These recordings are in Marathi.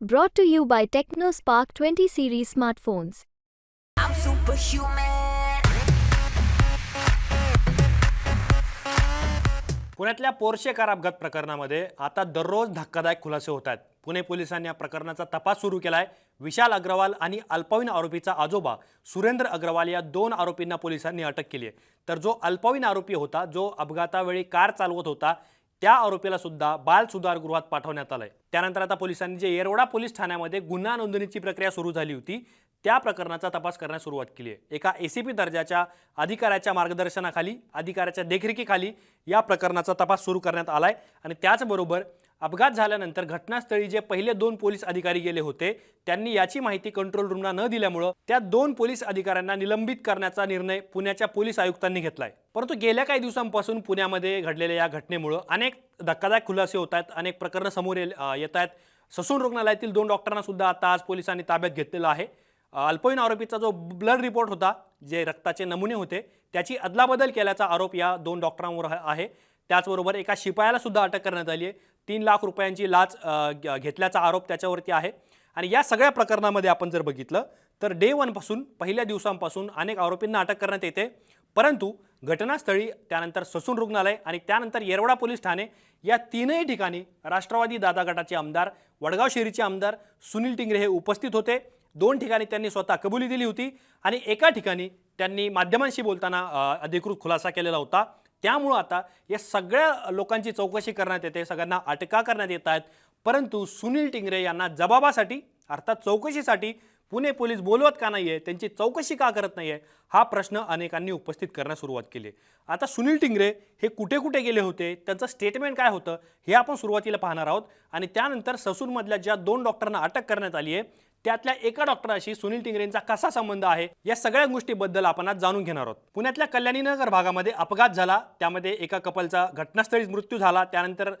Brought to you by TechnoSpark 20 series smartphones. I'm superhuman. पुण्यातल्या पोर्शे कार अपघात प्रकरणामध्ये आता दररोज धक्कादायक खुलासे होत आहेत पुणे पोलिसांनी या प्रकरणाचा तपास सुरू केलाय विशाल अग्रवाल आणि अल्पवयीन आरोपीचा आजोबा सुरेंद्र अग्रवाल या दोन आरोपींना पोलिसांनी अटक केली आहे तर जो अल्पवयीन आरोपी होता जो अपघातावेळी कार चालवत होता त्या आरोपीला सुद्धा बाल सुधारगृहात पाठवण्यात आलंय. त्यानंतर आता पोलिसांनी जे येरवडा पोलीस ठाण्यामध्ये गुन्हा नोंदणीची प्रक्रिया सुरू झाली होती त्या प्रकरणाचा तपास करण्यास सुरुवात केली आहे. एका एसीपी दर्जाच्या अधिकाऱ्याच्या मार्गदर्शनाखाली अधिकाऱ्याच्या देखरेखीखाली या प्रकरणाचा तपास सुरू करण्यात आलाय आणि त्याचबरोबर अपघात झाल्यानंतर घटनास्थळी जे पहिले दोन पोलीस अधिकारी गेले होते त्यांनी याची माहिती कंट्रोल रूमला न दिल्यामुळं त्या दोन पोलीस अधिकाऱ्यांना निलंबित करण्याचा निर्णय पुण्याच्या पोलीस आयुक्तांनी घेतलाय. परंतु गेल्या काही दिवसांपासून पुण्यामध्ये घडलेल्या या घटनेमुळं अनेक धक्कादायक खुलासे होत आहेत अनेक प्रकरणं समोर येत आहेत. ससून रुग्णालयातील दोन डॉक्टरांना सुद्धा आता आज पोलिसांनी ताब्यात घेतलेलं आहे. अल्पवयीन आरोपीचा जो ब्लड रिपोर्ट होता जे रक्ताचे नमुने होते त्याची अदलाबदल केल्याचा आरोप या दोन डॉक्टरांवर आहे. त्याचबरोबर एका शिपायाला सुद्धा अटक करण्यात आली आहे. तीन लाख रुपयांची लाच घेतल्याचा आरोप त्याच्यावरती आहे. आणि या सगळ्या प्रकरणामध्ये आपण जर बघितलं तर डे वनपासून पहिल्या दिवसांपासून अनेक आरोपींना अटक करण्यात येते. परंतु घटनास्थळी त्यानंतर ससून रुग्णालय आणि त्यानंतर येरवडा पोलीस ठाणे या तीनही ठिकाणी राष्ट्रवादी दादा गटाचे आमदार वडगाव शेरीचे आमदार सुनील टिंगरे हे उपस्थित होते. दोन ठिकाणी त्यांनी स्वतः कबुली दिली होती आणि एका ठिकाणी त्यांनी माध्यमांशी बोलताना अधिकृत खुलासा केलेला होता. त्यामुळं आता या सगळ्या लोकांची चौकशी करण्यात येते सगळ्यांना अटका करण्यात येत आहेत. परंतु सुनील टिंगरे यांना जबाबासाठी अर्थात चौकशीसाठी पुणे पोलीस बोलवत का नाही आहे त्यांची चौकशी का करत नाही आहे हा प्रश्न अनेकांनी उपस्थित करण्यास सुरुवात केली. आता सुनील टिंगरे हे कुठे कुठे गेले होते त्यांचं स्टेटमेंट काय होतं हे आपण सुरुवातीला पाहणार आहोत. आणि त्यानंतर ससूनमधल्या ज्या दोन डॉक्टरांना अटक करण्यात आली आहे त्यातल्या एका डॉक्टराशी सुनील टिंगरेंचा कसा संबंध आहे या सगळ्या गोष्टीबद्दल आपण आज जाणून घेणार आहोत. पुण्यातल्या कल्याणीनगर भागामध्ये अपघात झाला त्यामध्ये एका कपलचा घटनास्थळीच मृत्यू झाला त्यानंतर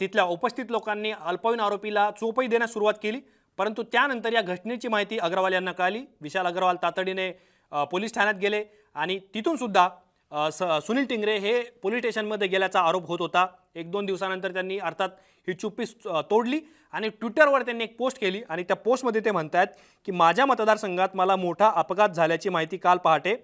तिथल्या उपस्थित लोकांनी अल्पवयीन आरोपीला चोपही देण्यास सुरुवात केली परंतु त्यानंतर या घटनेची माहिती अग्रवाल यांना कळाली. विशाल अग्रवाल तातडीने पोलीस ठाण्यात गेले आणि तिथून सुद्धा सुनील टिंगरे हे पोलीस स्टेशनमध्ये गेल्याचा आरोप होत होता. एक दोन दिवसानंतर त्यांनी अर्थात ही चुप्पी तोडली आणि ट्विटरवर त्यांनी एक पोस्ट केली आणि त्या पोस्टमध्ये ते म्हणत आहेत की माझ्या मतदारसंघात मला मोठा अपघात झाल्याची माहिती काल पहाटे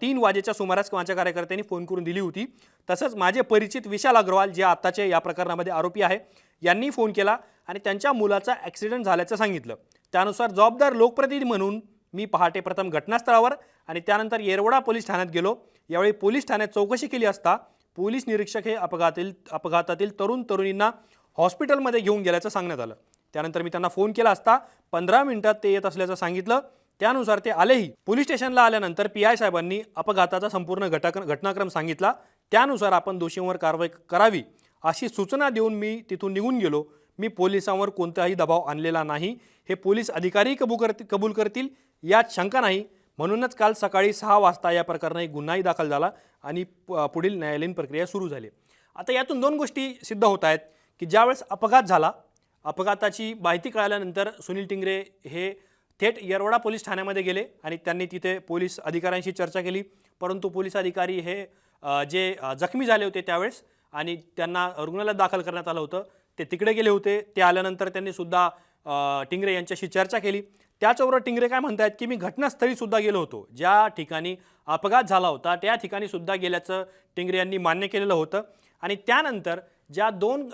तीन वाजेच्या सुमारास माझ्या कार्यकर्त्यांनी फोन करून दिली होती. तसंच माझे परिचित विशाल अग्रवाल जे आत्ताचे या प्रकरणामध्ये आरोपी आहे यांनी फोन केला आणि त्यांच्या मुलाचा ॲक्सिडेंट झाल्याचं सांगितलं. त्यानुसार जबाबदार लोकप्रतिनिधी म्हणून मी पहाटे प्रथम घटनास्थळावर आणि त्यानंतर येरवडा पोलीस ठाण्यात गेलो. यावेळी पोलीस ठाण्यात चौकशी केली असता पोलीस निरीक्षक हे अपघातील अपघातातील तरुण तरुणींना हॉस्पिटलमध्ये घेऊन गेल्याचं सांगण्यात आलं. त्यानंतर मी त्यांना फोन केला असता. पंधरा मिनिटात ते येत असल्याचं सांगितलं. त्यानुसार ते आलेही. पोलीस स्टेशनला आल्यानंतर पी आय साहेबांनी अपघाताचा संपूर्ण घटक घटनाक्रम सांगितला. त्यानुसार आपण दोषींवर कारवाई करावी अशी सूचना देऊन मी तिथून निघून गेलो. मी पोलिसांवर कोणताही दबाव आणलेला नाही. हे पोलीस अधिकारी कबू करतील कबूल करतील. यात शंका नाही. म्हणूनच काल सकाळी सहा वाजता या प्रकरणी एक गुन्हाही दाखल झाला आणि प- पुढील न्यायालयीन प्रक्रिया सुरू झाली. आता यातून दोन गोष्टी सिद्ध होत आहेत की ज्यावेळेस अपघात झाला अपघाताची माहिती कळाल्यानंतर सुनील टिंगरे हे थेट येरवडा पोलीस ठाण्यामध्ये गेले आणि त्यांनी तिथे पोलीस अधिकाऱ्यांशी चर्चा केली. परंतु पोलीस अधिकारी हे जे जखमी झाले होते त्यावेळेस आणि त्यांना रुग्णालयात दाखल करण्यात आलं होतं ते तिकडे गेले होते. ते आल्यानंतर त्यांनी सुद्धा टिंगरे यांच्याशी चर्चा केली. त्याचबरोबर टिंगरे काय म्हणतायत की मी घटनास्थळी सुद्धा गेलो होतो. ज्या ठिकाणी अपघात झाला होता त्या ठिकाणी सुद्धा गेल्याचं टिंगरे यांनी मान्य केलेलं होतं. आणि त्यानंतर ज्या दोन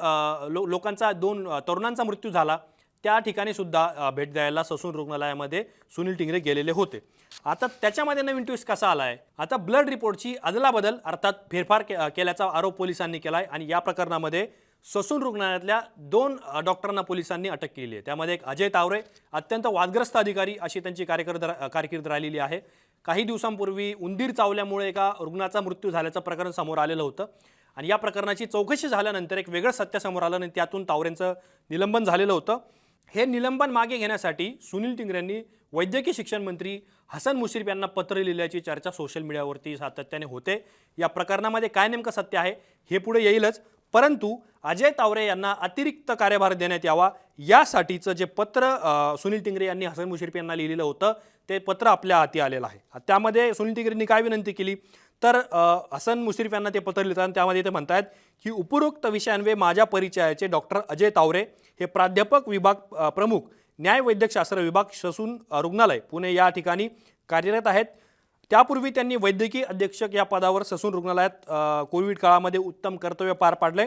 लो लोकांचा दोन तरुणांचा मृत्यू झाला त्या ठिकाणी सुद्धा भेट द्यायला ससून रुग्णालयामध्ये सुनील टिंगरे गेलेले होते. आता त्याच्यामध्ये नवीन ट्विस्ट कसा आला आहे आता ब्लड रिपोर्टची अदलाबदल अर्थात फेरफार के केल्याचा आरोप पोलिसांनी केला आहे आणि या प्रकरणामध्ये ससून रुग्णालयातल्या दोन डॉक्टरांना पोलिसांनी अटक केली आहे. त्यामध्ये एक अजय तावरे अत्यंत वादग्रस्त अधिकारी अशी त्यांची कार्यकर्द कारकिर्द कारकीर्द राहिलेली आहे. काही दिवसांपूर्वी उंदीर चावल्यामुळे एका रुग्णाचा मृत्यू झाल्याचं प्रकरण समोर आलेलं होतं. आणि या प्रकरणाची चौकशी झाल्यानंतर एक वेगळं सत्य समोर आलं आणि त्यातून तावरेंचं निलंबन झालेलं होतं. हे निलंबन मागे घेण्यासाठी सुनील टिंगरेंनी वैद्यकीय शिक्षण मंत्री हसन मुश्रीफ यांना पत्र लिहिल्याची चर्चा सोशल मीडियावरती सातत्याने होते. या प्रकरणामध्ये काय नेमकं सत्य आहे हे पुढे येईलच. परंतु अजय तावरे यांना अतिरिक्त कार्यभार देण्यात यावा. यासाठीचं जे पत्र सुनील टिंगरे यांनी हसन मुश्रीफ यांना लिहिलेलं होतं ते पत्र आपल्या हाती आलेलं आहे. त्यामध्ये सुनील टिंगरेंनी काय विनंती केली? तर हसन मुश्रीफ यांना ते पत्र लिहितात आणि त्यामध्ये ते म्हणतात की उपरोक्त विषयांवे माझ्या परिचयाचे डॉक्टर अजय तावरे हे प्राध्यापक विभाग प्रमुख न्यायवैद्यकशास्त्र विभाग ससून रुग्णालय पुणे या ठिकाणी कार्यरत आहेत. त्यापूर्वी त्यांनी वैद्यकीय अधीक्षक या पदावर ससून रुग्णालयात कोविड काळामध्ये उत्तम कर्तव्य पार पाडले.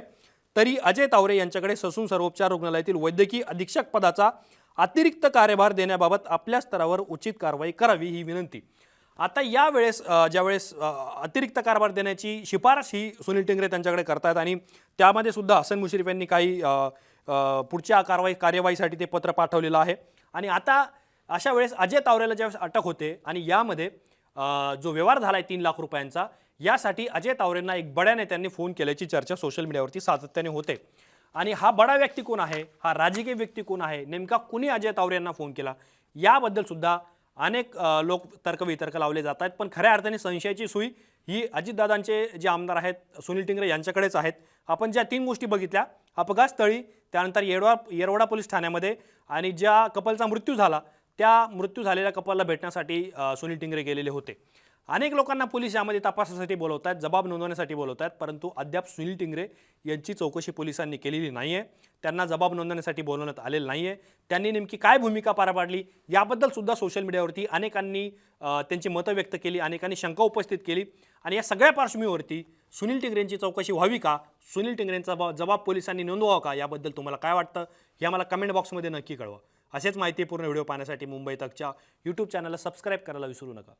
तरी अजय तावरे यांच्याकडे ससून सर्वोपचार रुग्णालयातील वैद्यकीय अधीक्षक पदाचा अतिरिक्त कार्यभार देण्याबाबत आपल्या स्तरावर उचित कारवाई करावी ही विनंती. आता यावेळेस ज्यावेळेस अतिरिक्त कारभार देण्याची शिफारस ही सुनील टिंगरे त्यांच्याकडे करतायत आणि त्यामध्ये सुद्धा हसन मुश्रीफ यांनी काही पुढच्या कारवाई कार्यवाहीसाठी ते पत्र पाठवलेलं आहे. आणि आता अशा वेळेस अजय तावरेला ज्यावेळेस अटक होते आणि यामध्ये जो व्यवहार झाला आहे तीन लाख रुपयांचा यासाठी अजय तावरेंना एक बड्या नेत्यांनी फोन केल्याची चर्चा सोशल मीडियावरती सातत्याने होते. आणि हा बडा व्यक्ती कोण आहे? हा राजकीय व्यक्ती कोण आहे? नेमका कुणी अजय तावरे यांना फोन केला? याबद्दल सुद्धा अनेक लोक तर्कवितर्क लावले जात आहेत. पण खऱ्या अर्थाने संशयाची सुई ही अजितदादांचे जे आमदार आहेत सुनील टिंगरे यांच्याकडेच आहेत. आपण ज्या तीन गोष्टी बघितल्या अपघातस्थळी त्यानंतर येरवा येरवडा पोलीस ठाण्यामध्ये आणि ज्या कपलचा मृत्यू झाला त्या मृत्यू झालेल्या कपलला भेटण्यासाठी सुनील टिंगरे गेलेले होते. अनेक लोकांना पोलीस यामध्ये तपासासाठी बोलवत आहेत जबाब नोंदवण्यासाठी बोलवत आहेत परंतु अद्याप सुनील टिंगरे यांची चौकशी पोलिसांनी केलेली नाही आहे त्यांना जबाब नोंदवण्यासाठी बोलवण्यात आलेलं नाही आहे त्यांनी नेमकी काय भूमिका पार पाडली याबद्दल सुद्धा सोशल मीडियावरती अनेकांनी त्यांची मतं व्यक्त केली अनेकांनी शंका उपस्थित केली. आणि या सगळ्या पार्श्वभूमीवरती सुनील टिंगरेंची चौकशी व्हावी का? सुनील टिंगरेंचा जबाब पोलिसांनी नोंदवावा का? याबद्दल तुम्हाला काय वाटतं? हे आम्हाला कमेंट बॉक्समध्ये नक्की कळवा. असेच माहितीपूर्ण व्हिडिओ पाहण्यासाठी मुंबई तकच्या यूट्यूब चॅनलला सबस्क्राईब करायला विसरू नका.